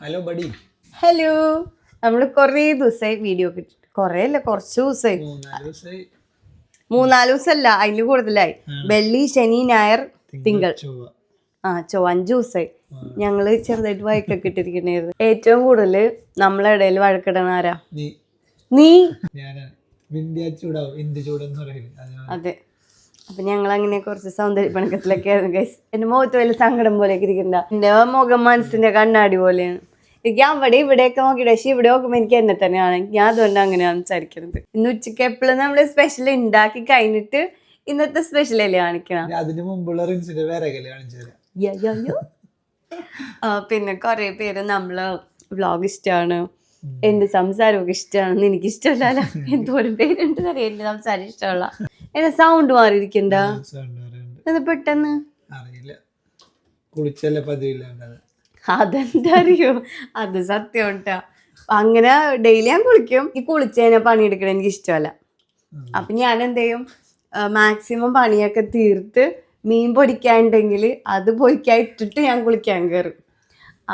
Hello buddy hello നമ്മൾ കുറേ ദിവസമായി വീഡിയോ കിട്ടി കുറേ അല്ല കുറച്ച് ദിവസമായി മൂന്നാൽ ദിവസമല്ല അതിന് കൂടുതലായി. വെള്ളി ശനി ഞായർ തിങ്കൾ ആ ചോ അഞ്ചു ദിവസമായി ഞങ്ങൾ ചെറുതായിട്ട് വഴക്കൊക്കെ ഇട്ടിരിക്കണായിരുന്നു. ഏറ്റവും കൂടുതൽ നമ്മളെ ഇടയിൽ വഴക്കിടണ ആരാ? നീ. അതെ. അപ്പൊ ഞങ്ങൾ അങ്ങനെ കുറച്ച് സൗന്ദര്യ പണക്കത്തിലൊക്കെ ആയിരുന്നു ഗൈസ് എന്റെ മുഖത്ത് വലിയ സങ്കടം പോലെയൊക്കെ ഇരിക്കണ്ട? എന്റെ മുഖം മനസ്സിന്റെ കണ്ണാടി പോലെയാണ്. എനിക്ക് അവിടെ ഇവിടെയൊക്കെ നോക്കിയിട്ട് പക്ഷെ ഇവിടെ നോക്കുമ്പോൾ എനിക്ക് എന്നെ തന്നെയാണ്. ഞാൻ അതുകൊണ്ട് അങ്ങനെയാണ് സംസാരിക്കുന്നത്. ഇന്ന് ഉച്ചയ്ക്ക് എപ്പോഴും നമ്മൾ സ്പെഷ്യൽ ഉണ്ടാക്കി കഴിഞ്ഞിട്ട് ഇന്നത്തെ സ്പെഷ്യൽ അല്ലേ കാണിക്കണം? അതിന് മുമ്പുള്ള റിൻസിന്റെ വേറെ പിന്നെ കുറെ പേര് നമ്മൾ വ്ളോഗ് ഇഷ്ടമാണ് എന്റെ സംസാരമൊക്കെ ഇഷ്ടമാണെന്ന് എനിക്ക് ഇഷ്ടമല്ല എന്തോരം പേരുണ്ട് അറിയാം? എന്റെ സംസാരം ഇഷ്ടമല്ല എന്റെ സൗണ്ട് മാറിയിരിക്കണ്ട? പെട്ടെന്ന്. അറിയില്ല. കുളിച്ചല്ലേ പതിവില്ലാണ്ടത്. അതെന്താ അറിയോ അത് സത്യം കേട്ടാ. അങ്ങനെ ഡെയിലി ഞാൻ കുളിക്കും. ഈ കുളിച്ചതിനെ പണിയെടുക്കണ എനിക്ക് ഇഷ്ടമല്ല. അപ്പൊ ഞാൻ എന്ത് ചെയ്യും? മാക്സിമം പണിയൊക്കെ തീർത്ത് മീൻ പൊരിക്കാനുണ്ടെങ്കിൽ അത് പൊരിക്കാൻ ഇട്ടിട്ട് ഞാൻ കുളിക്കാൻ കയറും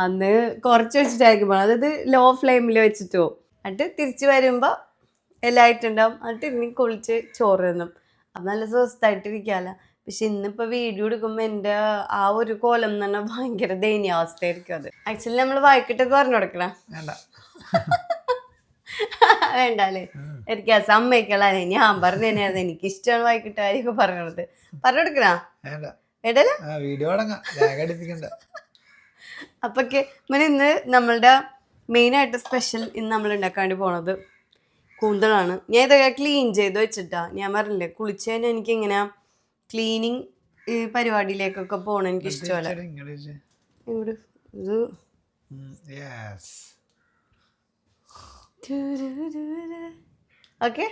അന്ന് കുറച്ച് വെച്ചിട്ടായിരിക്കും പോകണം അതായത് ലോ ഫ്ലെയിമിൽ വെച്ചിട്ട്. പോകും എന്നിട്ട് തിരിച്ച് വരുമ്പോൾ എല്ലാം ആയിട്ടുണ്ടാവും. എന്നിട്ട് ഇനി കുളിച്ച് ചോറ് തിന്നും. അപ്പം നല്ല സ്വസ്ഥമായിട്ടിരിക്കാമല്ലോ പക്ഷെ ഇന്നിപ്പോൾ വീഡിയോ എടുക്കുമ്പോൾ എന്റെ ആ ഒരു കോലം എന്ന് പറഞ്ഞാൽ ഭയങ്കര ദയനീയാവസ്ഥയായിരിക്കും അത്. ആക്ച്വലി നമ്മൾ വായിക്കിട്ടൊക്കെ പറഞ്ഞു കൊടുക്കണം. വേണ്ട. അല്ലേ എനിക്ക് ആ സമ്മതിക്കളാ ഞാൻ പറഞ്ഞു തന്നെയായിരുന്നു. എനിക്ക് ഇഷ്ടമാണ് വായിക്കിട്ടായിരിക്കും പറഞ്ഞത് പറഞ്ഞു കൊടുക്കണ? അപ്പൊക്കെ പിന്നെ ഇന്ന് നമ്മളുടെ മെയിൻ ആയിട്ട് സ്പെഷ്യൽ ഇന്ന് നമ്മൾ ഉണ്ടാക്കാൻ വേണ്ടി പോണത് കൂന്തളാണ്. ഞാൻ ഇതൊക്കെ ക്ലീൻ ചെയ്ത് വെച്ചിട്ടാ. ഞാൻ പറഞ്ഞില്ലേ കുളിച്ചതിന് എനിക്ക് ഇങ്ങനെ ക്ലീനിങ് പരിപാടിയിലേക്കൊക്കെ പോകണം എനിക്ക് ഇഷ്ടമല്ല ഇവിടെ ഇത് ഓക്കെ?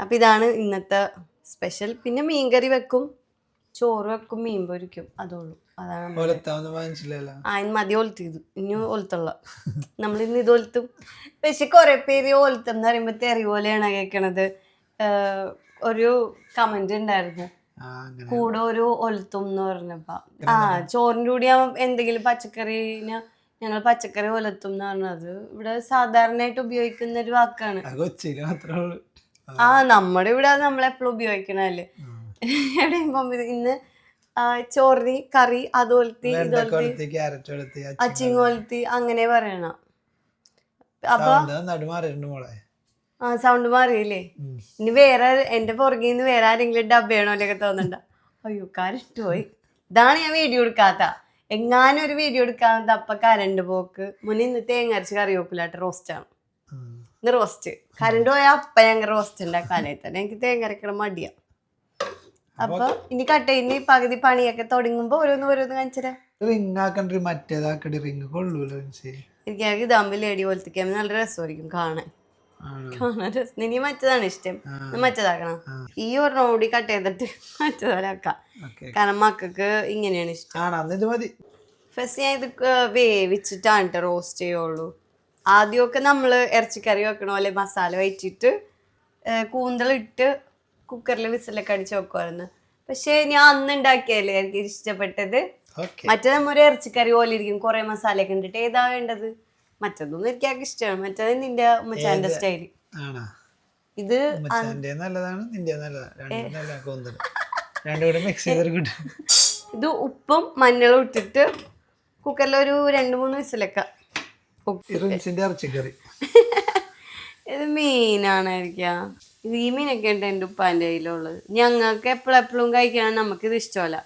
അപ്പം ഇതാണ് ഇന്നത്തെ സ്പെഷ്യൽ. പിന്നെ മീൻകറി വെക്കും. ചോറ് വെക്കും മീൻ പൊരിക്കും. അതുള്ളൂ. അതാണ് അതിന് മതി ഒലത്തിയത്. ഇനി ഒലത്തുള്ള. നമ്മൾ ഇന്ന് ഇത് ഒലത്തും. പക്ഷെ കുറെ പേര് ഒലത്തം എന്ന് പറയുമ്പോൾ തെറി പോലെയാണ് കേൾക്കണത് ഒരു കമന്റ് ഉണ്ടായിരുന്നു. കൂടെ ഒരു ഒലത്തും എന്ന് പറഞ്ഞപ്പോ. ആ ചോറിന്റെ കൂടി എന്തെങ്കിലും പച്ചക്കറിന് ഞങ്ങൾ പച്ചക്കറി ഒലത്തും എന്ന് പറഞ്ഞത് ഇവിടെ സാധാരണയായിട്ട് ഉപയോഗിക്കുന്ന ഒരു വാക്കാണ്. ആ. നമ്മുടെ ഇവിടെ നമ്മളെപ്പോഴും ഉപയോഗിക്കണല്ലേ എവിടെയും പോകുമ്പോ ഇന്ന് ചോറി ചോറിന് കറി അത് ഒലത്തി അച്ചിങ്ങോലത്തി അങ്ങനെ പറയണം. അപ്പൊ മോളെ. ആ സൗണ്ട് മാറിയില്ലേ. ഇനി വേറെ എന്റെ പുറകിൽ നിന്ന് വേറെ ആരെങ്കിലും ഡബ് ചെയ്യണോലൊക്കെ തോന്നണ്ട. അയ്യോ കരണ്ട് പോയി. ഇതാണ് ഞാൻ വീഡിയോ എടുക്കാത്ത. എങ്ങാനും ഒരു വീഡിയോ എടുക്കാത്ത അപ്പൊ കരണ്ട് പോക്ക്. മുന്നേ ഇന്ന് തേങ്ങ അരച്ച് കറി വെക്കില്ലാട്ട് റോസ്റ്റാണ് ആണ്. ഇന്ന് റോസ്റ്റ് കരണ്ട് പോയാൽ അപ്പ ഞങ്ങൾ റോസ്റ്റ് ഉണ്ടാക്കാനായി തന്നെ. എനിക്ക് തേങ്ങ അരക്കണം മടിയാ. അപ്പൊ ഇനി കട്ടയിന് പകുതി പണിയൊക്കെ തുടങ്ങുമ്പോ ഓരോന്ന് ഓരോന്ന് കാണിച്ചരാ. റിങ് ആക്കണ്ടി മറ്റേതാക്കടി. റിങ് കൊള്ളൂല്ലോ എനിക്ക് ഇതാകുമ്പോ ലേഡി പോലത്തേക്ക് നല്ല രസമായിരിക്കും കാണാൻ. കാണാൻ ഇനി മറ്റതാണ് ഇഷ്ടം. മറ്റതാക്കണം. ഈ ഒരെണ്ണം കൂടി കട്ട് ചെയ്തിട്ട് മറ്റേപോലെ ആക്കാം. ഓക്കെ കാരണം മക്കൾക്ക് ഇങ്ങനെയാണ് ഇഷ്ടം. ഫസ്റ്റ് ഞാൻ ഇത് വേവിച്ചിട്ടാണ് കേട്ടോ റോസ്റ്റ് ചെയ്യുള്ളൂ. ആദ്യമൊക്കെ നമ്മൾ ഇറച്ചിക്കറി വെക്കണ പോലെ മസാല വയറ്റിട്ട് കൂന്തളിട്ട് കുക്കറിൽ വിസിലൊക്കെ അടിച്ച് വെക്കുമായിരുന്നു പക്ഷേ ഞാൻ അന്ന് ഉണ്ടാക്കിയല്ലേ എനിക്ക് ഇഷ്ടപ്പെട്ടത്. മറ്റേ നമ്മൾ ഇറച്ചിക്കറി പോലെ ഇരിക്കും. കുറേ മസാലയൊക്കെ ഉണ്ടിട്ട് ഏതാ വേണ്ടത്? മറ്റതൊന്നും എനിക്ക് ആകെ ഇഷ്ടമാണ് മറ്റേത് നിന്റെ ഉമ്മച്ചാന്റെ സ്റ്റൈൽ. ആണോ? ഇത് നല്ലതാണ് നിന്റെ നല്ലതാണ്. മിക്സ് ചെയ്തൊരു കിട്ടും. ഇത് ഉപ്പും മഞ്ഞളും ഇട്ടിട്ട് കുക്കറിൽ ഒരു രണ്ട് മൂന്ന് വിസിലൊക്കെ ഇറച്ചിക്കറി. ഇത് മീനാണായിരിക്കാം. ഇത് ഈ മീനൊക്കെ ഉണ്ട് എന്റെ ഉപ്പാന്റെ കയ്യിലുള്ളത്. ഞങ്ങൾക്ക് എപ്പോഴും എപ്പോഴും കഴിക്കാൻ നമുക്കിത് ഇഷ്ടമല്ല.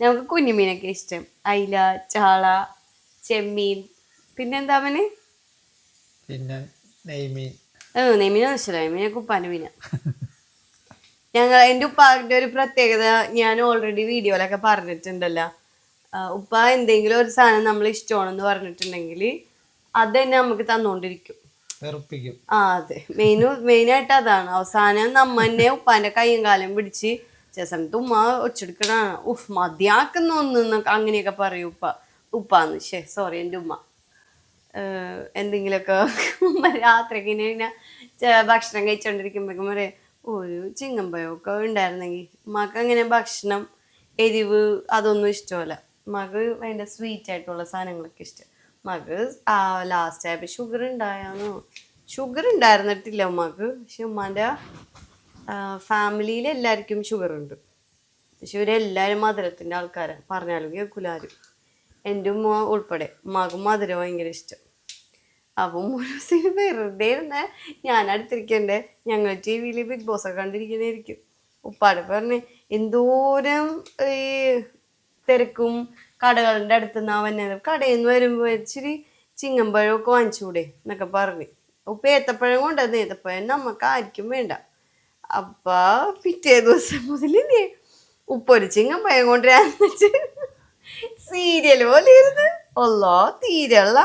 ഞങ്ങൾക്ക് കുഞ്ഞുമീനൊക്കെ ഇഷ്ടം. അയില ചാള ചെമ്മീൻ പിന്നെന്താ അവന്? പിന്നെ നെയ്മീൻ. ഏ നെയ്മീനൊന്നും ഇഷ്ടമല്ല നെയ്മീനൊക്കെ മീന. ഞങ്ങൾ എന്റെ ഉപ്പാന്റെ ഒരു പ്രത്യേകത ഞാൻ ഓൾറെഡി വീഡിയോയിലൊക്കെ പറഞ്ഞിട്ടുണ്ടല്ലോ. ഉപ്പ എന്തെങ്കിലും ഒരു സാധനം നമ്മൾ ഇഷ്ടമാണെന്ന് പറഞ്ഞിട്ടുണ്ടെങ്കിൽ അത് തന്നെ നമുക്ക് തന്നുകൊണ്ടിരിക്കും ആ അതെ. മെയിന് മെയിനായിട്ട് അതാണ്. അവസാനം നമ്മ തന്നെ ഉപ്പാന്റെ കൈയും കാലും പിടിച്ച് ചില സമയത്ത് ഉമ്മ ഒച്ചെടുക്കണ ഉഫ് മതിയാക്കുന്ന അങ്ങനെയൊക്കെ പറയും ഉപ്പ. ഉപ്പാന്ന്. ശേ സോറി എന്റെ ഉമ്മ. എന്തെങ്കിലുമൊക്കെ രാത്രി ഇങ്ങനെ ഇങ്ങനെ ഭക്ഷണം കഴിച്ചുകൊണ്ടിരിക്കുമ്പോഴേക്കും പറയും ഒരു ചിങ്ങമ്പയൊക്കെ ഉണ്ടായിരുന്നെങ്കിൽ മക്ക അങ്ങനെ ഭക്ഷണം എരിവ് അതൊന്നും ഇഷ്ടമല്ല. ഉമ്മക്ക് ഭയങ്കര സ്വീറ്റ് ആയിട്ടുള്ള സാധനങ്ങളൊക്കെ ഇഷ്ടം. ഉമ്മക്ക് ലാസ്റ്റ് ആയപ്പോൾ ഷുഗർ ഉണ്ടായാന്നോ ഷുഗർ ഉണ്ടായിരുന്നിട്ടില്ല ഉമ്മക്ക്. പക്ഷെ ഉമ്മാന്റെ ഫാമിലിയിൽ എല്ലാവർക്കും ഷുഗർ ഉണ്ട്. പക്ഷെ ഇവരെല്ലാവരും മധുരത്തിന്റെ ആൾക്കാരാണ് പറഞ്ഞാലും കേൾക്കൂല ആരും. എന്റെ ഉമ്മ ഉൾപ്പെടെ. ഉമ്മാക്കും മധുരം ഭയങ്കര ഇഷ്ടം. അപ്പം ദിവസം വെറുതെ ഇരുന്ന് ഞാൻ അടുത്തിരിക്കണ്ടേ? ഞങ്ങൾ ടി വിയിൽ ബിഗ് ബോസ് ഒക്കെ കണ്ടിരിക്കുന്നതായിരിക്കും ഉപ്പാട് പറഞ്ഞ് എന്തോരം ഈ തിരക്കും കടകളുടെ അടുത്ത് നിന്നാ വന്നത് കടയിൽ നിന്ന് വരുമ്പോൾ ഇച്ചിരി ചിങ്ങമ്പഴമൊക്കെ വാങ്ങിച്ചൂടെ എന്നൊക്കെ പറഞ്ഞ്. ഉപ്പ ഏത്തപ്പഴം കൊണ്ടത് ഏത്തപ്പഴം നമുക്ക് ആർക്കും വേണ്ട. അപ്പാ പിറ്റേ ദിവസം മുതൽ ഉപ്പൊരു ചിങ്ങമ്പഴം കൊണ്ടുവരാന്ന് വെച്ച് സീരിയൽ പോലെ ഇരുന്ന് ഒല്ലോ തീരല്ല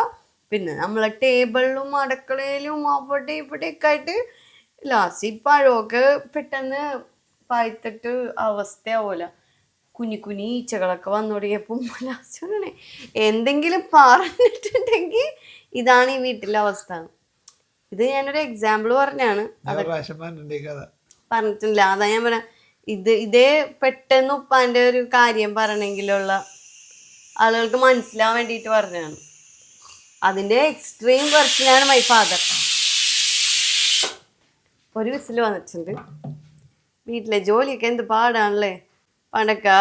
പിന്നെ നമ്മളെ ടേബിളിലും അടുക്കളയിലും അവിടെ ഇവിടെയൊക്കെ ആയിട്ട് ലാസ്റ്റ് ഈ പഴമൊക്കെ പെട്ടെന്ന് പായത്തിട്ട് അവസ്ഥയാവൂല. കുഞ്ഞി കുഞ്ഞി ഈച്ചകളൊക്കെ വന്നു തുടങ്ങിയപ്പോൾ ലാസ്റ്റ് പറയണേ എന്തെങ്കിലും പറഞ്ഞിട്ടുണ്ടെങ്കിൽ ഇതാണ് ഈ വീട്ടിലെ അവസ്ഥ. ഇത് ഞാനൊരു എക്സാമ്പിൾ പറഞ്ഞാണ്. പറഞ്ഞിട്ടില്ല. അതാ ഞാൻ പറയാം ഇത് ഇതേ പെട്ടെന്ന് ഉപ്പാന്റെ ഒരു കാര്യം പറഞ്ഞെങ്കിലുള്ള ആളുകൾക്ക് മനസ്സിലാവാൻ വേണ്ടിയിട്ട് പറഞ്ഞതാണ്. അതിന്റെ എക്സ്ട്രീം വെർഷനാണ് മൈ ഫാദർ ഒരു വിസിൽ വന്നിട്ടുണ്ട്. വീട്ടിലെ ജോലിയൊക്കെ എന്ത് പാടാണല്ലേ? പണ്ടൊക്കെ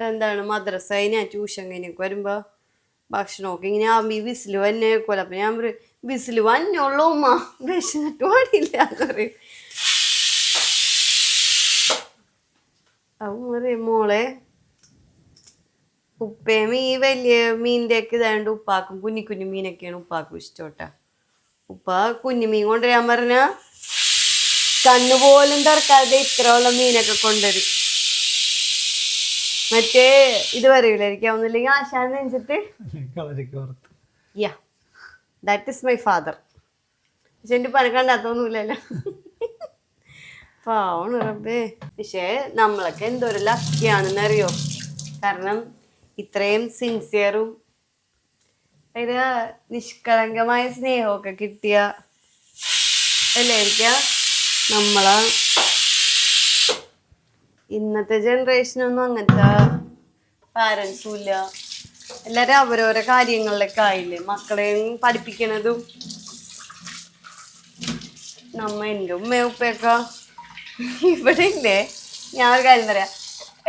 എന്താണ് മദ്രസ കഴിഞ്ഞാൽ ട്യൂഷൻ കഴിഞ്ഞൊക്കെ വരുമ്പോൾ ഭക്ഷണമൊക്കെ ഇങ്ങനെ ആകുമ്പോൾ ഈ വിസിൽ വന്നെ വെക്കുമല്ലോ അപ്പം ഞാൻ പറയും വിസിൽ വന്നോളൂ ഉമ്മ. വിശന്നിട്ട് പാടില്ല എന്ന് പറയും. പറയും മോളെ ഉപ്പയും ഈ വലിയ മീനിന്റെ ഒക്കെ ഉപ്പാക്കും കുഞ്ഞു കുഞ്ഞു മീനൊക്കെയാണ് ഉപ്പാക്കും ഇഷ്ടോട്ടാ. ഉപ്പ കുഞ്ഞു മീൻ കൊണ്ടുവരാൻ പറഞ്ഞ കണ്ണുപോലും തുറക്കാതെ ഇത്രയുള്ള മീനൊക്കെ കൊണ്ടുവരും. മറ്റേ ഇത് പറയൂലായിരിക്കും ഒന്നുമില്ലെങ്കിൽ ആശാൻ നെഞ്ചിട്ട്. Yeah that is my father പക്ഷെ എന്റെ പനക്കണ്ടാത്തൊന്നുമില്ലല്ലോ കണ്ടാത്തൊന്നുമില്ലല്ലോ. പാവണ് റബ്ബേ. പക്ഷേ നമ്മളൊക്കെ എന്തോരം ലക്കിയാണെന്നറിയോ കാരണം ഇത്രയും സിൻസിയറും അതായത് നിഷ്കളങ്കമായ സ്നേഹമൊക്കെ കിട്ടിയ അല്ലായിരിക്കാം നമ്മളെ ഇന്നത്തെ ജനറേഷനൊന്നും അങ്ങനത്തെ പാരൻസും ഇല്ല. എല്ലാരും അവരോരോ കാര്യങ്ങളിലൊക്കെ ആയില്ലേ? മക്കളെയും പഠിപ്പിക്കണതും നമ്മ എന്റെ ഉമ്മയും ഉപ്പയൊക്കെ ഇവിടെ ഇല്ലേ ഞാൻ ഒരു കാര്യം പറയാം.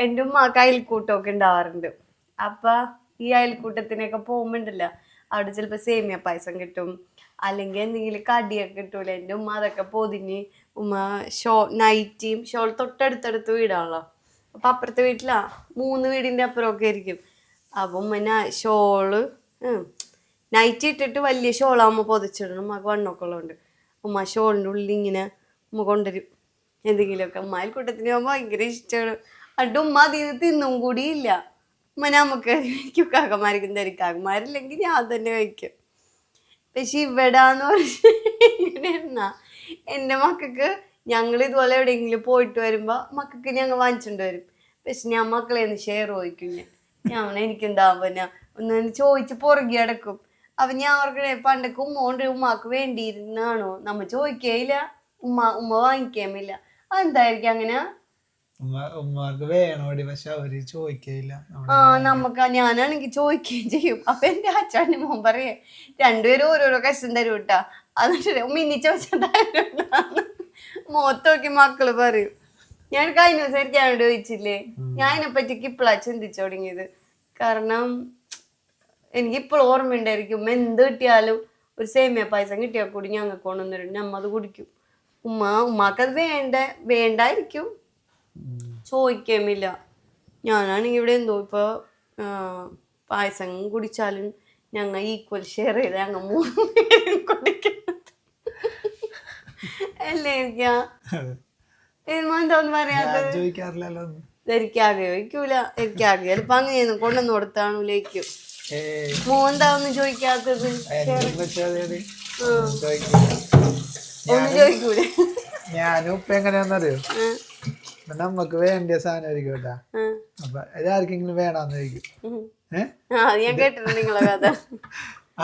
എന്റെ ഉമ്മ കയ്യിൽ കൂട്ടമൊക്കെ ഉണ്ടാവാറുണ്ട്. അപ്പൊ ഈ അയൽക്കൂട്ടത്തിനൊക്കെ പോകുമ്പോണ്ടല്ല അവിടെ ചിലപ്പോൾ സേമിയ പായസം കിട്ടും അല്ലെങ്കിൽ എന്തെങ്കിലും കടിയൊക്കെ കിട്ടൂല എന്റെ ഉമ്മ അതൊക്കെ പൊതിഞ്ഞ് ഉമ്മ ഷോ നൈറ്റിയും ഷോൾ തൊട്ടടുത്തടുത്ത് വീടാണല്ലോ അപ്പൊ അപ്പുറത്തെ വീട്ടിലാ മൂന്ന് വീടിന്റെ അപ്പുറമൊക്കെ ആയിരിക്കും. അപ്പം ഉമ്മ ഷോൾ നൈറ്റ് ഇട്ടിട്ട് വലിയ ഷോളാകുമ്പോൾ പൊതിച്ചിടണം ഉമ്മക്ക് വണ്ണൊക്കെ ഉള്ളതുകൊണ്ട് ഉമ്മ ഷോളിന്റെ ഉള്ളിൽ ഇങ്ങനെ ഉമ്മ കൊണ്ടുവരും. എന്തെങ്കിലുമൊക്കെ. ഉമ്മ അയൽക്കൂട്ടത്തിന് പോകുമ്പോൾ ഭയങ്കര ഇഷ്ടമാണ് എന്നിട്ട് ഉമ്മ അതിൽ നിന്ന് തിന്നും കൂടിയില്ല. നമുക്ക് കഴിക്കും കാക്കമാർക്കും തരും കാക്കമാരില്ലെങ്കിൽ ഞാൻ തന്നെ കഴിക്കും. പക്ഷെ ഇവിടാന്ന് പറഞ്ഞാ എന്റെ മക്കൾക്ക് ഞങ്ങൾ ഇതുപോലെ എവിടെയെങ്കിലും പോയിട്ട് വരുമ്പോൾ മക്കൾക്ക് ഞങ്ങൾ വാങ്ങിച്ചിട്ട് വരും. പക്ഷെ ഞാൻ മക്കളെ ഒന്ന് ഷെയർ ചോദിക്കും ഞാൻ. ഞാൻ എനിക്കെന്താവുമ്പോ ഞാൻ ഒന്ന് ചോദിച്ച് പുറകെ അടക്കും അപ്പം ഞാൻ ഓർക്കണേ പണ്ടൊക്കെ ഉമ്മ കൊണ്ട് ഉമ്മാക്ക് വേണ്ടിയിരുന്നാണോ? നമ്മൾ ചോദിക്കേയില്ല ഉമ്മ ഉമ്മ വാങ്ങിക്കേമില്ല അതെന്തായിരിക്കും അങ്ങനെ? ഉമ്മാർക്ക് വേണോടി പക്ഷെ അവർ ചോദിക്കയില്ല. ആ നമുക്ക് ഞാനാണെങ്കിൽ ചോദിക്കുകയും ചെയ്യും. അപ്പൊ എന്റെ അച്ഛന്റെ മോൻ പറയേ രണ്ടുപേരും ഓരോരോ കഷ്ടം തരും കേട്ടാ എന്നിട്ട് മിന്നി ചോദിച്ചാൽ മുഖത്ത് നോക്കി മക്കൾ പറയും. ഞാൻ കഴിഞ്ഞ ദിവസം എനിക്ക് അവനോട് ചോദിച്ചില്ലേ? ഞാൻ അതിനെ പറ്റിക്ക് ഇപ്പോഴാ ചിന്തിച്ചു തുടങ്ങിയത്. കാരണം എനിക്ക് ഇപ്പോൾ ഓർമ്മയുണ്ടായിരിക്കും ഉമ്മ എന്ത് കിട്ടിയാലും ഒരു സേമിയ പായസം കിട്ടിയാൽ കൂടി ഞങ്ങൾക്ക് കൊണ്ടുവന്നിട്ടുണ്ട്. നമ്മ അത് കുടിക്കും. ഉമ്മ ഉമ്മാക്കത് വേണ്ട വേണ്ടായിരിക്കും. ചോദിക്കേമില്ല. ഞാനാണെങ്കിൽ ഇവിടെ എന്തോ ഇപ്പോൾ പായസം കുടിച്ചാലും ഞങ്ങൾ ഈക്വൽ ഷെയർ ചെയ്ത് ഞങ്ങൾ മൂന്ന് പേരും കുടിക്കുന്നത്. അല്ലേ എന്താന്ന് പറയാത്തത്? ചോദിക്കാറില്ലല്ലോ. എനിക്കാകെ ചോദിക്കൂല എനിക്കാകെ ചിലപ്പോ അങ്ങനെയൊന്നും കൊണ്ടുവന്ന് കൊടുത്താണ് ലയിക്കും. മോന്താവൊന്നും ചോദിക്കാത്തത്? ഒന്നും ചോദിക്കൂലേ. ഞാനും ഇപ്പൊ എങ്ങനെയാന്നറിയോ? ആ, വേണ്ട സാധനമായിരിക്കും കേട്ടാ. അപ്പൊ ഇതാർക്കെങ്കിലും ആർക്കെങ്കിലും ഏഹ്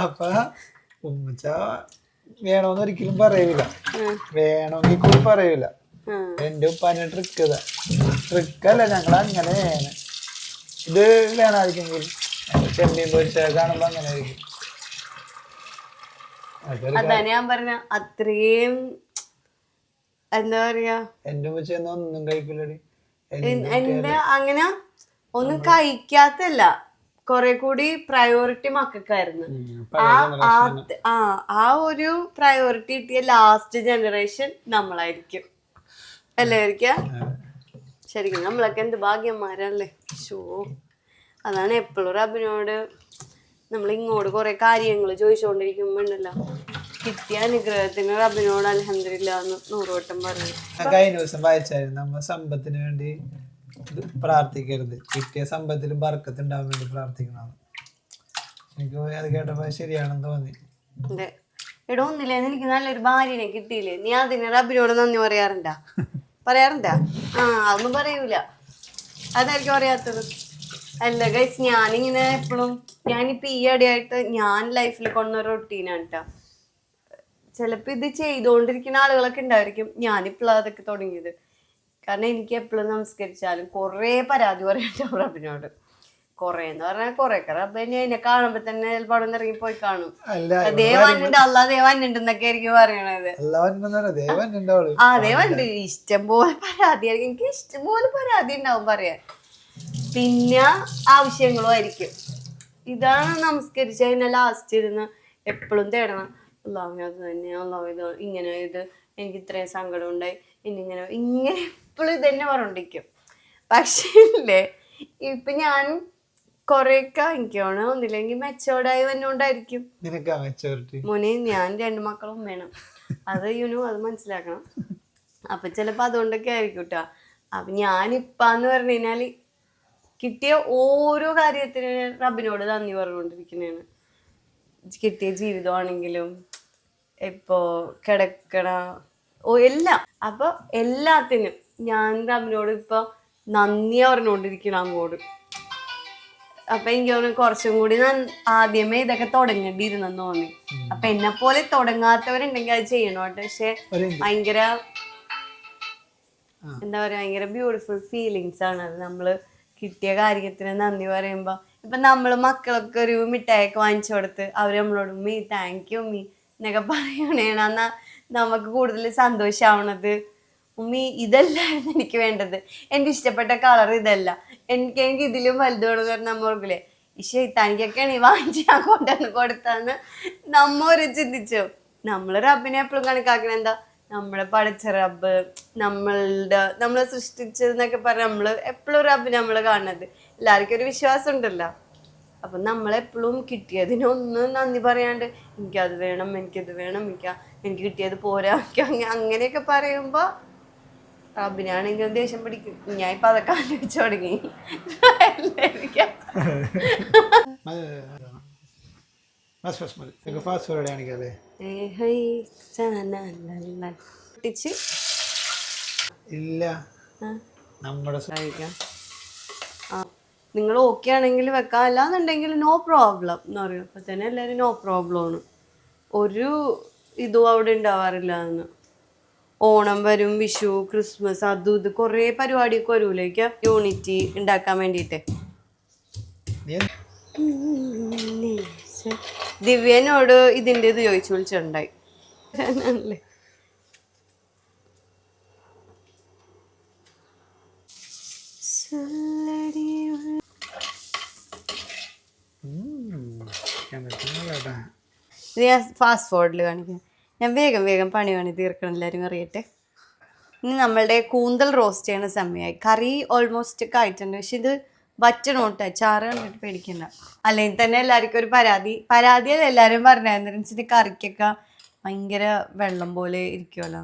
അപ്പൊ ഉമ്മച്ച വേണോന്ന് ഒരിക്കലും പറയൂല വേണമെങ്കിൽ കൂടി പറയൂല. എന്റെ ഉപ്പാന്റെ ട്രിക്ക് ഇതാ. ഞങ്ങൾ ഞങ്ങൾ അങ്ങനെയാണ്. ഇത് വേണമായിരിക്കെങ്കിൽ ചെമ്മീൻ പൊരിച്ച കാണുമ്പോ അങ്ങനെ ആയിരിക്കും അതാണ് ഞാൻ പറഞ്ഞ അത്രയും എന്താ പറയാ? എന്റെ ഒന്നും കഴിക്കില്ലടി. എന്റെ അങ്ങനെ ഒന്നും കഴിക്കാത്തല്ല. കുറെ കൂടി പ്രയോറിറ്റി മക്കൾക്കായിരുന്നു. ആ ആ- ആ ആ ഒരു പ്രയോറിറ്റി കിട്ടിയ ലാസ്റ്റ് ജനറേഷൻ നമ്മളായിരിക്കും. അല്ലേ ആയിരിക്കാം ശരിക്കും നമ്മളൊക്കെ എന്ത് ഭാഗ്യന്മാരല്ലേ? ഷോ അതാണ് എപ്പോഴും റബിനോട് നമ്മൾ ഇങ്ങോട്ട് കുറെ കാര്യങ്ങൾ ചോദിച്ചുകൊണ്ടിരിക്കുമ്പോണ്ടല്ലോ കിട്ടിയ അനുഗ്രഹത്തിന് റബിനോട് അലഹമില്ല എന്ന് നൂറുവട്ടം പറഞ്ഞു ഞാൻ കഴിഞ്ഞ ദിവസം വായിച്ചായിരുന്നു. നമ്മ സമ്പത്തിന് വേണ്ടി പ്രാർത്ഥിക്കരുത്. കിട്ടിയ സമ്പത്തിലും ബർക്കത്ത് ഉണ്ടാവാൻ വേണ്ടി പ്രാർത്ഥിക്കണം. എനിക്ക് അത് കേട്ടപ്പോ ശരിയാണെന്ന് തോന്നി. അതെ. എടോ ഒന്നില്ലേ? എനിക്ക് നല്ലൊരു ഭാര്യനെ കിട്ടിയില്ലേ? നീ അതിന് റബിനോട് നന്ദി പറയാറുണ്ടാ? പറയാറുണ്ടാ? ആ അതൊന്നും പറയൂല. അതായിരിക്കും അറിയാത്തത്. അല്ല ഗൈസ് ഞാനിങ്ങനെ എപ്പോഴും ഞാനിപ്പോ ഈ അടിയായിട്ട് ഞാൻ ലൈഫിൽ കൊണ്ടുവന്ന റൊട്ടീനാണ് കേട്ടോ ചിലപ്പോൾ ഇത് ചെയ്തുകൊണ്ടിരിക്കുന്ന ആളുകളൊക്കെ ഉണ്ടായിരിക്കും. ഞാനിപ്പോഴും അതൊക്കെ തുടങ്ങിയത്. കാരണം എനിക്ക് എപ്പോഴും നമസ്കരിച്ചാലും കുറേ പരാതി പറയാനുണ്ടാവും റബിനോട് കുറേ എന്ന് പറഞ്ഞാൽ കൊറേ. റബ്ബിനെ എന്നെ കാണുമ്പോ തന്നെ പടം അവിടെ ഇറങ്ങി പോയി കാണും. ദേവാനുണ്ട് അല്ലാ ദേവാനുണ്ട് എന്നൊക്കെ ആയിരിക്കും പറയണത്. ആ ദേവാനുണ്ട് ഇഷ്ടം പോലെ പരാതി ആയിരിക്കും. എനിക്ക് ഇഷ്ടം പോലെ പരാതി ഉണ്ടാവും പറയാൻ. പിന്നെ ആവശ്യങ്ങളും ആയിരിക്കും. ഇതാണ് നമസ്കരിച്ച് കഴിഞ്ഞാൽ ലാസ്റ്റ് ഇരുന്ന് എപ്പോഴും തേടണം. അള്ളാഹു അത് തന്നെ അള്ളാഹു ഇത് ഇങ്ങനെ ഇത് എനിക്ക് ഇത്രയും സങ്കടം ഉണ്ടായി. ഇനിങ്ങനെ ഇങ്ങനെ എപ്പോഴും ഇത് തന്നെ പറഞ്ഞോണ്ടിരിക്കും. പക്ഷേ ഇല്ലേ ഇപ്പൊ ഞാൻ കൊറേക്കാ എനിക്ക് തോന്നുന്നു ഒന്നില്ലെങ്കിൽ മെച്ചോർഡായി വന്നോണ്ടായിരിക്കും. മോനെ ഞാൻ രണ്ട് മക്കളും വേണം അത് യുനു അത് മനസ്സിലാക്കണം. അപ്പൊ ചിലപ്പോ അതുകൊണ്ടൊക്കെ ആയിരിക്കും കേട്ടോ അപ്പൊ ഞാനിപ്പാന്ന് പറഞ്ഞു കഴിഞ്ഞാൽ കിട്ടിയ ഓരോ കാര്യത്തിന് റബിനോട് നന്ദി പറഞ്ഞുകൊണ്ടിരിക്കുന്നതാണ് കിട്ടിയ ജീവിതമാണെങ്കിലും ഇപ്പോ കിടക്കണ ഓ എല്ലാം. അപ്പൊ എല്ലാത്തിനും ഞാൻ റബിനോട് ഇപ്പൊ നന്ദി പറഞ്ഞുകൊണ്ടിരിക്കണം അങ്ങോട്ട്. അപ്പൊ എനിക്ക് തോന്നുന്നു കുറച്ചും കൂടി ഞാൻ ആദ്യമേ ഇതൊക്കെ തുടങ്ങേണ്ടിയിരുന്നെന്ന് തോന്നി. അപ്പൊ എന്നെ പോലെ തുടങ്ങാത്തവരുണ്ടെങ്കിൽ അത് ചെയ്യണോട്ടെ പക്ഷെ ഭയങ്കര എന്താ പറയാ ഭയങ്കര ബ്യൂട്ടിഫുൾ ഫീലിങ്സ് ആണ്. അത് നമ്മൾ കിട്ടിയ കാര്യത്തിന് നന്ദി പറയുമ്പോ. ഇപ്പൊ നമ്മൾ മക്കളൊക്കെ ഒരു മിഠായിയൊക്കെ വാങ്ങിച്ചു കൊടുത്ത് അവർ നമ്മളോട് ഉമ്മി താങ്ക് യു ഉമ്മി. എന്നൊക്കെ പറയണേണ്. എന്നാ നമുക്ക് കൂടുതൽ സന്തോഷമാവണത് ഉമ്മി ഇതല്ലായിരുന്നു എനിക്ക് വേണ്ടത്. എന്റെ ഇഷ്ടപ്പെട്ട കളർ ഇതല്ല. എനിക്ക് എനിക്ക് ഇതിലും വലുത് വേണമെന്ന് പറഞ്ഞാൽ നമ്മ ഓർക്കില്ലേ ഇഷേ തനിക്കൊക്കെയാണ് ഈ വാങ്ങിച്ച് ഞാൻ കൊണ്ടുവന്ന് കൊടുത്താന്ന് നമ്മ ഒരു ചിന്തിച്ചു. നമ്മൾ റബ്ബിനെ എപ്പോഴും കണക്കാക്കണ. എന്താ? നമ്മളെ പഠിച്ച റബ്ബ് നമ്മളുടെ നമ്മളെ സൃഷ്ടിച്ചതെന്നൊക്കെ പറഞ്ഞ് നമ്മൾ എപ്പോഴും റബ്ബ് നമ്മൾ കാണുന്നത് എല്ലാവർക്കും ഒരു വിശ്വാസം ഉണ്ടല്ലോ അപ്പൊ നമ്മളെപ്പോഴും കിട്ടിയതിനൊന്നും നന്ദി പറയാണ്ട് എനിക്കത് വേണം എനിക്കത് വേണം എനിക്ക് എനിക്ക് കിട്ടിയത് പോരാ എനിക്ക് അങ്ങ- അങ്ങനെയൊക്കെ പറയുമ്പോൾ റബ്ബിനാണെങ്കിൽ ദേഷ്യം പിടിക്കും ഞാൻ ഇപ്പം അതൊക്കെ ആലോചിച്ചു തുടങ്ങി. ഇല്ല നമ്മുടെ സഹായിക്കാം ആ നിങ്ങൾ ഓക്കെ ആണെങ്കിൽ വെക്കാം. അല്ലാന്നുണ്ടെങ്കിൽ നോ പ്രോബ്ലം എന്ന് പറയും. അപ്പം തന്നെ എല്ലാവരും നോ പ്രോബ്ലം ആണ്. ഒരു ഇതും അവിടെ ഉണ്ടാവാറില്ല എന്ന് ഓണം വരും വിഷു ക്രിസ്മസ് അതും ഇത് കുറേ പരിപാടിയൊക്കെ വരൂലേക്ക്? യൂണിറ്റി ഉണ്ടാക്കാൻ വേണ്ടിയിട്ട്. ദിവ്യനോട് ഇതിന്റെ ഇത് ചോദിച്ചു വിളിച്ചിട്ടുണ്ടായി. ആണല്ലേ? ചൊല്ലടി ഉള്ള- ഇത് ഞാൻ ഫാസ്റ്റ് ഫോർഡിൽ കാണിക്കാം. ഞാൻ വേഗം വേഗം പണി പണി തീർക്കണം എല്ലാവരും അറിയട്ടെ. ഇനി നമ്മളുടെ കൂന്തൽ റോസ്റ്റ് ചെയ്യണ സമയമായി. കറി ഓൾമോസ്റ്റ് ഒക്കെ ആയിട്ടുണ്ട്. പക്ഷെ ഇത് വറ്റണോട്ടെ ചാറ് കണ്ടിട്ട് പേടിക്കണ്ട. അല്ലെങ്കിൽ തന്നെ എല്ലാവർക്കും ഒരു പരാതി. പരാതിയല്ല എല്ലാവരും പറഞ്ഞായിരുന്നു. വെച്ചിട്ട് കറിക്കൊക്കെ ഭയങ്കര വെള്ളം പോലെ ഇരിക്കുമല്ലോ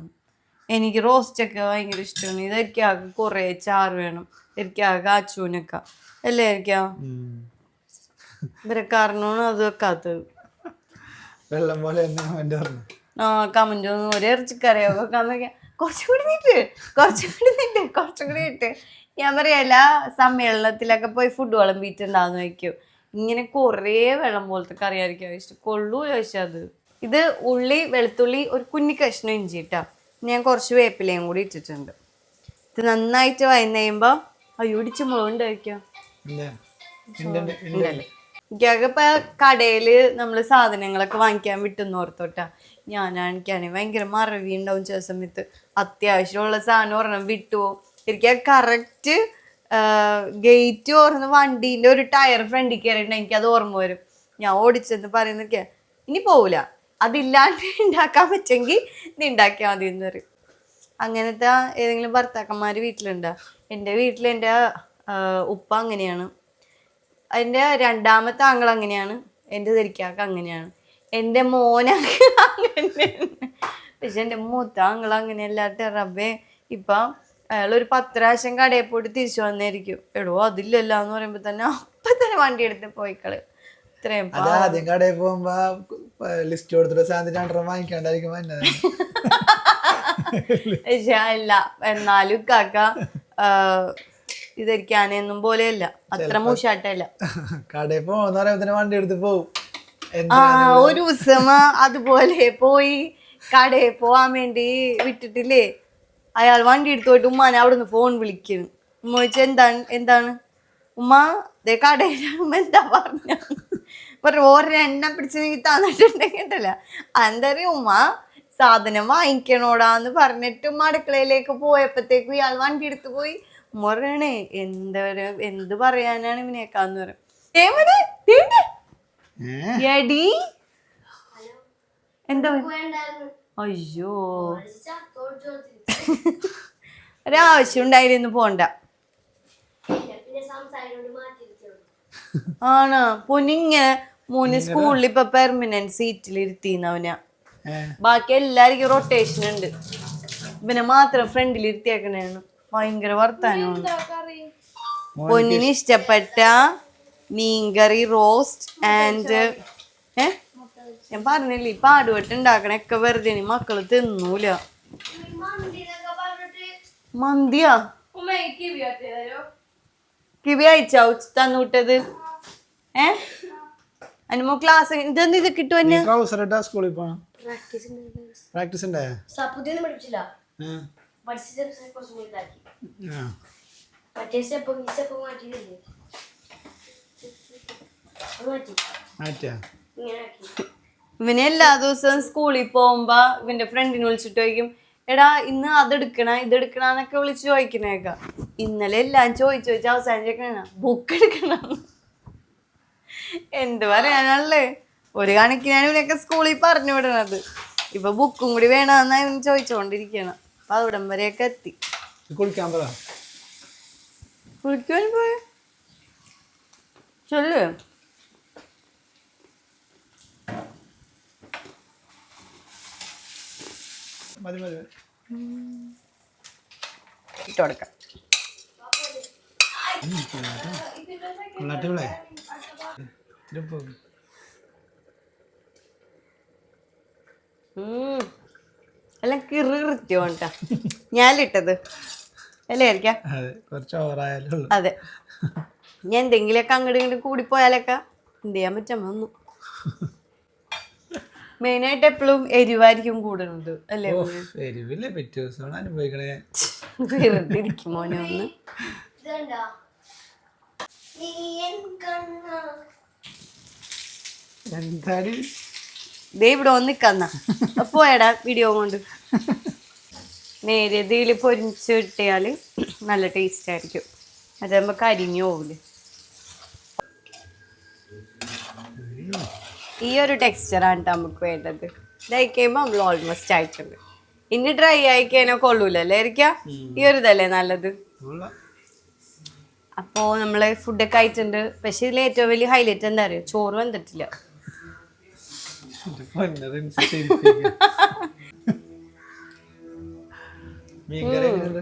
എനിക്ക് റോസ്റ്റ് ഒക്കെ ഭയങ്കര ഇഷ്ടമാണ്. ഇതൊക്കെ ആകെ കുറേ ചാറ് വേണം. എനിക്ക് ആകെ അച്ചൂനൊക്കെ. അല്ലേ എനിക്കാ. ഇവരെ കാരണമാണ് അത് വെക്കാത്തത്. വെള്ളം പോലെ ആ കമന്റ് ഒന്നും ഒരു ഇറച്ചിക്കറിയോ? വെക്കാന്നൊക്കെ കുറച്ചും കൂടി നീട്ട് കുറച്ചും കൂടി നീട്ട് കുറച്ചും കൂടി നീട്ട്. ഞാൻ പറയല്ല സമ്മേളനത്തിലൊക്കെ പോയി ഫുഡ് വിളമ്പിയിട്ടുണ്ടാന്ന് വയ്ക്കും ഇങ്ങനെ കുറേ വെള്ളം പോലത്തെ കറിയായിരിക്കും. ചോദിച്ചു കൊള്ളൂ ചോദിച്ചാൽ അത്. ഇത് ഉള്ളി വെളുത്തുള്ളി ഒരു കുഞ്ഞി കഷ്ണം ഇഞ്ചി ഇട്ടാ ഞാൻ കുറച്ച് വേപ്പിലയും കൂടി ഇട്ടിട്ടുണ്ട്. ഇത് നന്നായിട്ട് വയന്ന് കഴിയുമ്പോൾ അയ്യോടിച്ച് മുളകുണ്ട് കഴിക്കാം. ഉണ്ടല്ലേ ഇപ്പൊ കടയിൽ നമ്മൾ സാധനങ്ങളൊക്കെ വാങ്ങിക്കാൻ വിട്ടുന്ന് ഓർത്തോട്ടാ ഞാനാണിക്കാണെങ്കിൽ ഭയങ്കര മറവി ഉണ്ടാവും ചില സമയത്ത്. അത്യാവശ്യമുള്ള സാധനം ഒരെണ്ണം വിട്ടുപോകും എനിക്ക് കറക്റ്റ് ഗേറ്റ് ഓർന്ന് വണ്ടീന്റെ ഒരു ടയർ ഫ്രണ്ടിൽ കയറിയിട്ട് എനിക്ക് അത് ഓർമ്മ വരും. ഞാൻ ഓടിച്ചെന്ന് പറയുന്നൊക്കെ ഇനി പോവില്ല അതില്ലാണ്ട് ഉണ്ടാക്കാൻ പറ്റുമെങ്കിൽ നീ ഉണ്ടാക്കിയാൽ മതി എന്ന് പറയും. അങ്ങനത്തെ ഏതെങ്കിലും ഭർത്താക്കന്മാർ വീട്ടിലുണ്ടോ? എന്റെ വീട്ടിൽ എന്റെ ഉപ്പ അങ്ങനെയാണ്. എന്റെ രണ്ടാമത്തെ ആങ്ങൾ അങ്ങനെയാണ്. എന്റെ ധരിക്കാക്ക അങ്ങനെയാണ്. എന്റെ മോനെ അങ്ങനെയാണ്. പക്ഷെ എന്റെ മൂത്ത ആങ്ങൾ അങ്ങനെയല്ലാത്ത റബ്ബേ ഇപ്പം അയാൾ ഒരു പത്ത് പ്രാവശ്യം കടയിൽ പോയിട്ട് തിരിച്ചു വന്നായിരിക്കും എടോ അതില്ലല്ലോ എന്ന് പറയുമ്പോൾ തന്നെ അപ്പം തന്നെ വണ്ടി എടുത്ത് പോയിക്കൾ. ഇത്രയും ആദ്യം കടയിൽ പോകുമ്പോ ലിസ്റ്റ് കൊടുത്തിട്ട് സാധനം വാങ്ങിക്കാണ്ടായിരിക്കും പക്ഷെ അല്ല എന്നാലും കാക്ക ഇതൊരിക്കാനൊന്നും പോലെയല്ല. അത്ര മൂശാട്ടല്ല. കടയിൽ പോകുന്ന പറയുമ്പോ വണ്ടി എടുത്ത് പോകും ആ ഒരു ദിവസം അതുപോലെ പോയി കടയിൽ പോവാൻ വേണ്ടി വിട്ടിട്ടില്ലേ? അയാൾ വണ്ടി എടുത്തു പോയിട്ട് ഉമ്മാനെ അവിടുന്ന് ഫോൺ വിളിക്കുന്നു. ഉമ്മ ചോദിച്ചാൽ എന്താണ് എന്താണ്? ഉമ്മ ദേ കടയിലാകുമ്പോ എന്താ പറഞ്ഞ? പറഞ്ഞു ഒരെണ്ണം പിടിച്ച് നീ തന്നിട്ടുണ്ടെങ്കിട്ടല്ല അന്തരം ഉമ്മ? സാധനം വാങ്ങിക്കണോടാന്ന് പറഞ്ഞിട്ട് ഉമ്മ അടുക്കളയിലേക്ക് പോയപ്പോഴത്തേക്കും ഇയാൾ വണ്ടി എടുത്തു പോയി ഉമ്മ എന്താ എന്തൊരു എന്ത് പറയാനാണ് ഇവനേക്കാന്ന് പറയും? എടി. എന്താ അയ്യോ. ഒരാവശ്യം ഉണ്ടായിരുന്നു പോണ്ട. ആണ്? പൊന്നിങ്ങനെ മോന് സ്കൂളിൽ ഇപ്പൊ പെർമനന്റ് സീറ്റിൽ ഇരുത്തിന്നവനാ ഏ? ബാക്കി എല്ലാരിക്കും റൊട്ടേഷൻ ഉണ്ട്. ഇവനെ മാത്രം ഫ്രണ്ടിൽ ഇരുത്തിയേക്കണേണ് ഭയങ്കര വർത്താനമാണ്. പൊന്നിന് ഇഷ്ടപ്പെട്ട മീൻകറി റോസ്റ്റ് ആൻഡ് ഏ? ഞാൻ പറഞ്ഞില്ലേ ഇപ്പൊ പാടുപെട്ട് ഉണ്ടാക്കണൊക്കെ വെറുതെ മക്കൾ തിന്നൂല. മന്തിയാ? കിവി അയച്ചാ ഉച്ച തന്നുവിട്ടത് ഏ? അനുമോ ക്ലാസ് ഇതെന്ത് ഇത് കിട്ടും നീ ട്രൗസർ ഇട്ടാ സ്കൂളിൽ പോണം? പ്രാക്ടീസ് ഉണ്ടേ? പുതിയൊന്നും ആ. പഠിച്ച കുറച്ചും കൂടി ഇതാക്കി. മറ്റേ സ്റ്റെപ്പ് ഈ സ്റ്റെപ്പ് മാറ്റിയില്ലേ അത് മാറ്റി ഇങ്ങനെ ആക്കി ഇവന് എല്ലാ ദിവസവും സ്കൂളിൽ പോകുമ്പോ ഇവന്റെ ഫ്രണ്ടിനെ വിളിച്ചിട്ട് ചോദിക്കും എടാ ഇന്ന് അതെടുക്കണ ഇതെടുക്കണ എന്നൊക്കെ വിളിച്ച് ചോദിക്കണേക്ക ഇന്നലെ എല്ലാം ചോദിച്ചു ചോദിച്ചാൽ അവസാനം ചോദിക്കണ ബുക്ക് എടുക്കണ. എന്ത് പറയാനല്ലേ ഒരു കണക്കിനാണ് ഇവനൊക്കെ സ്കൂളിൽ പറഞ്ഞു വിടണത് ഇപ്പൊ ബുക്കും കൂടി വേണമെന്നാ ഇവൻ ചോദിച്ചുകൊണ്ടിരിക്കണം അപ്പൊ അവിടം വരെയൊക്കെ എത്തി. കുളിക്കാൻ പറ കുളിക്കുവാൻ പോയ? ചൊല്ലു മതി മതി ഇട്ട് കൊടുക്കാം. ഇതിപ്പോ ഉം. എല്ലാം കിറു കൃത്യമാണ് ഞാനിട്ടത്. അല്ലേ ആയിരിക്കാം അതെ കുറച്ച് ഓവറായാലേ അതെ. ഞാൻ എന്തെങ്കിലുമൊക്കെ അങ്ങോട്ട് ഇങ്ങോട്ട് കൂടിപ്പോയാലൊക്കെ എന്ത് ചെയ്യാൻ പറ്റാൻ വന്നു. മെയിനായിട്ട് എപ്പോഴും എരിവായിരിക്കും കൂടുന്നത് അല്ലേ? എരിവില്ലേ പിറ്റേ ദിവസമാണ് അനുഭവിക്കണേ. വെറുതെ ഇരിക്കും മോനെ ഒന്ന്. ഇതെന്താ ദേ ഇവിടെ വന്ന് നിക്കന്ന. പോയടാ വീഡിയോ കൊണ്ട്. നേരെ ഇതിൽ പൊരിച്ച് കിട്ടിയാൽ നല്ല ടേസ്റ്റ് ആയിരിക്കും. അത് നമുക്ക് അരിഞ്ഞു പോവില്ല ഈ ഒരു ടെക്സ്ചറാണ് നമുക്ക് വേണ്ടത്. ഇതായി കഴിയുമ്പോൾ നമ്മൾ ഓൾമോസ്റ്റ് ആയിട്ടുണ്ട്. ഇനി ഡ്രൈ ആയി കഴിഞ്ഞാൽ കൊള്ളൂലല്ലേ ആയിരിക്കാം ഈ ഒരു ഇതല്ലേ നല്ലത്. അപ്പോൾ നമ്മൾ ഫുഡൊക്കെ ആയിട്ടുണ്ട്. പക്ഷേ ഇതിൽ ഏറ്റവും വലിയ ഹൈലൈറ്റ് എന്താ അറിയോ? ചോറ് വന്നിട്ടില്ല ഇത് പൊന്നെ റിൻസ് ചെയ്യിപ്പിക്കും.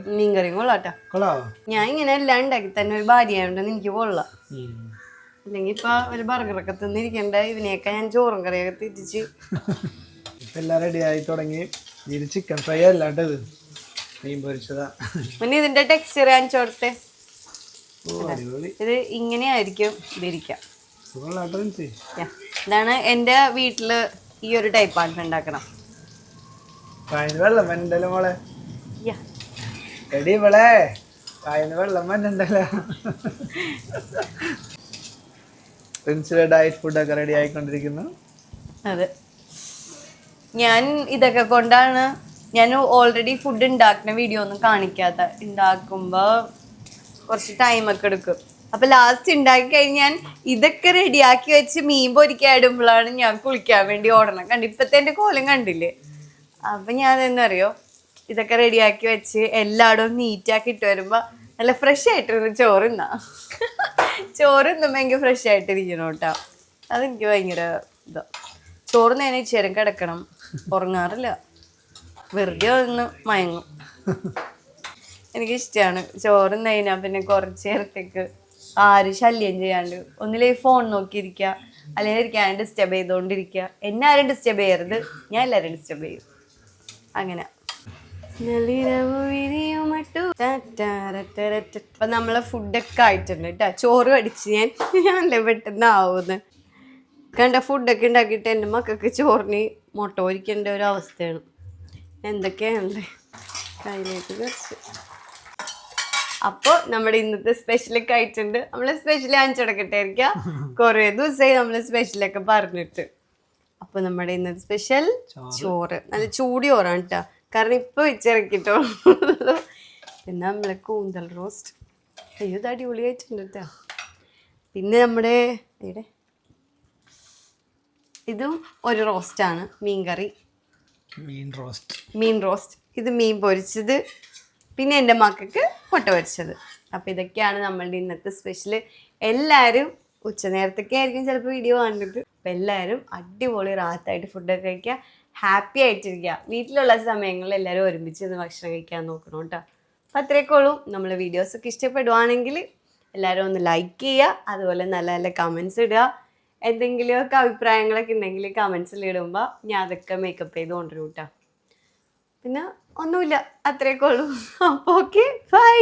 മീൻകറി കൊള്ളാട്ടാ ഞാൻ ഇങ്ങനെ എല്ലാം ഉണ്ടാക്കി തന്നെ ഒരു ഭാര്യയായോണ്ടെന്ന് എനിക്ക് കൊള്ളാം. അല്ലെങ്കിൽ ഇപ്പൊ ഒരു ബർഗറൊക്കെ തിന്നിരിക്കണ്ട ഇവനെയൊക്കെ ഞാൻ ചോറും കറിയൊക്കെ തിരിച്ച് ഇപ്പൊ എല്ലാം റെഡി ആയി തുടങ്ങി ഇത് ചിക്കൻ ഫ്രൈ അല്ലാണ്ട് ഇത് മീൻ പൊരിച്ചതാ പിന്നെ ഇതിന്റെ ടെക്സ്ചർ ഞാൻ അടിപൊളി ഇത് ഇങ്ങനെയായിരിക്കും Yeah. ഇതാണ് എന്റെ വീട്ടിൽ ഈ ഒരു ടൈപ്പ് ഉണ്ടാക്കണം വെള്ളം വന്നുണ്ടല്ലോ മോളെ. Yeah. എടി ഇവളെ കായന് വെള്ളം വന്നുണ്ടല്ലോ പ്രിൻസിലെ ഡയറ്റ് ഫുഡൊക്കെ റെഡി ആയിക്കൊണ്ടിരിക്കുന്നു. അതെ. ഞാൻ ഇതൊക്കെ കൊണ്ടാണ് ഞാൻ ഓൾറെഡി ഫുഡ് ഉണ്ടാക്കുന്ന വീഡിയോ ഒന്നും കാണിക്കാത്ത ഉണ്ടാക്കുമ്പോ കുറച്ച് ടൈമൊക്കെ എടുക്കും. അപ്പൊ ലാസ്റ്റ് ഉണ്ടാക്കി കഴിഞ്ഞാൽ ഇതൊക്കെ റെഡിയാക്കി വെച്ച് മീൻ പൊരിക്കാൻ ഇടുമ്പോഴാണ് ഞാൻ കുളിക്കാൻ വേണ്ടി ഓടണം. കണ്ട് ഇപ്പത്തെ എന്റെ കോലം കണ്ടില്ലേ? അപ്പൊ ഞാൻ എന്നറിയോ ഇതൊക്കെ റെഡിയാക്കി വെച്ച് എല്ലായിടവും നീറ്റാക്കി ഇട്ട് വരുമ്പോ നല്ല ഫ്രഷ് ആയിട്ടൊരു ചോറ് തിന്നാ. ചോറ് തിന്നുമ്പോ എനിക്ക് ഫ്രഷ് ആയിട്ടിരിക്കണം കേട്ടോ. അതെനിക്ക് ഭയങ്കര ഇതാ. ചോറ് നേരെ ചേരം കിടക്കണം. ഉറങ്ങാറില്ല. വെറുതെ ഒന്ന് മയങ്ങും. എനിക്കിഷ്ടമാണ് ചോറ് കഴിഞ്ഞാൽ പിന്നെ കുറച്ച് നേരത്തേക്ക് ആരും ശല്യം ചെയ്യാണ്ട് ഒന്നിലേ ഫോൺ നോക്കിയിരിക്കുക. അല്ലെങ്കിൽ ഇരിക്കാൻ ഡിസ്റ്റർബ് ചെയ്തുകൊണ്ടിരിക്കുക. എന്നെ ആരും ഡിസ്റ്റർബ് ചെയ്യരുത്. ഞാൻ എല്ലാവരും ഡിസ്റ്റർബ് ചെയ്യും. അങ്ങനെ. അപ്പൊ നമ്മളെ ഫുഡൊക്കെ ആയിട്ടുണ്ട് കേട്ടോ ചോറ് അടിച്ച് ഞാൻ ഞാനല്ലേ പെട്ടെന്ന് ആവുന്നത് കണ്ട ഫുഡൊക്കെ ഉണ്ടാക്കിയിട്ട് എന്റെ മക്കൾക്ക് ചോറിന് മുട്ട ഒരിക്കേണ്ട ഒരു അവസ്ഥയാണ്. എന്തൊക്കെയാണല്ലേ കയ്യിലേക്ക് കുറച്ച്. അപ്പോൾ നമ്മുടെ ഇന്നത്തെ സ്പെഷ്യലൊക്കെ ആയിട്ടുണ്ട്. നമ്മൾ സ്പെഷ്യൽ അഞ്ചടക്കട്ടായിരിക്കാം കുറേ ദിവസമായി നമ്മൾ സ്പെഷ്യലൊക്കെ പറഞ്ഞിട്ട്. അപ്പോൾ നമ്മുടെ ഇന്നത്തെ സ്പെഷ്യൽ ചോറ്. നല്ല ചൂടി ചോറാണ് കേട്ടോ കാരണം ഇപ്പോൾ വെച്ചിറക്കിട്ടോ. പിന്നെ നമ്മളെ കൂന്തൽ റോസ്റ്റ്. അയ്യോ ഇത് അടിപൊളിയായിട്ടുണ്ട് കേട്ടോ പിന്നെ നമ്മുടെ ഇവിടെ ഇതും ഒരു റോസ്റ്റാണ്. മീൻ കറി മീൻ റോസ്റ്റ്. മീൻ റോസ്റ്റ്. ഇത് മീൻ പൊരിച്ചത് പിന്നെ എന്റെ മക്കൾക്ക് ഫോട്ടോ പഠിച്ചത് അപ്പോൾ ഇതൊക്കെയാണ് നമ്മളുടെ ഇന്നത്തെ സ്പെഷ്യൽ എല്ലാവരും ഉച്ചനേരത്തൊക്കെ ആയിരിക്കും ചിലപ്പോൾ വീഡിയോ കാണുന്നത്. അപ്പോൾ എല്ലാവരും അടിപൊളി റാത്തായിട്ട് ഫുഡൊക്കെ കഴിക്കുക. ഹാപ്പി ആയിട്ടിരിക്കുക. വീട്ടിലുള്ള സമയങ്ങളിൽ എല്ലാവരും ഒരുമിച്ച് നിന്ന് ഭക്ഷണം കഴിക്കാൻ നോക്കണം കേട്ടോ. അപ്പോൾ അത്രയൊക്കെ ഉള്ളൂ. നമ്മൾ വീഡിയോസൊക്കെ ഇഷ്ടപ്പെടുവാണെങ്കിൽ എല്ലാവരും ഒന്ന് ലൈക്ക് ചെയ്യുക. അതുപോലെ നല്ല നല്ല കമൻസ് ഇടുക. എന്തെങ്കിലുമൊക്കെ അഭിപ്രായങ്ങളൊക്കെ ഉണ്ടെങ്കിൽ കമൻസിൽ ഇടുമ്പോൾ ഞാൻ അതൊക്കെ മേക്കപ്പ് ചെയ്ത് കൊണ്ടുവരും കേട്ടോ. പിന്നെ ഒന്നുമില്ല. അത്രയൊക്കെ ഉള്ളൂ. അപ്പോൾ ഓക്കെ ബൈ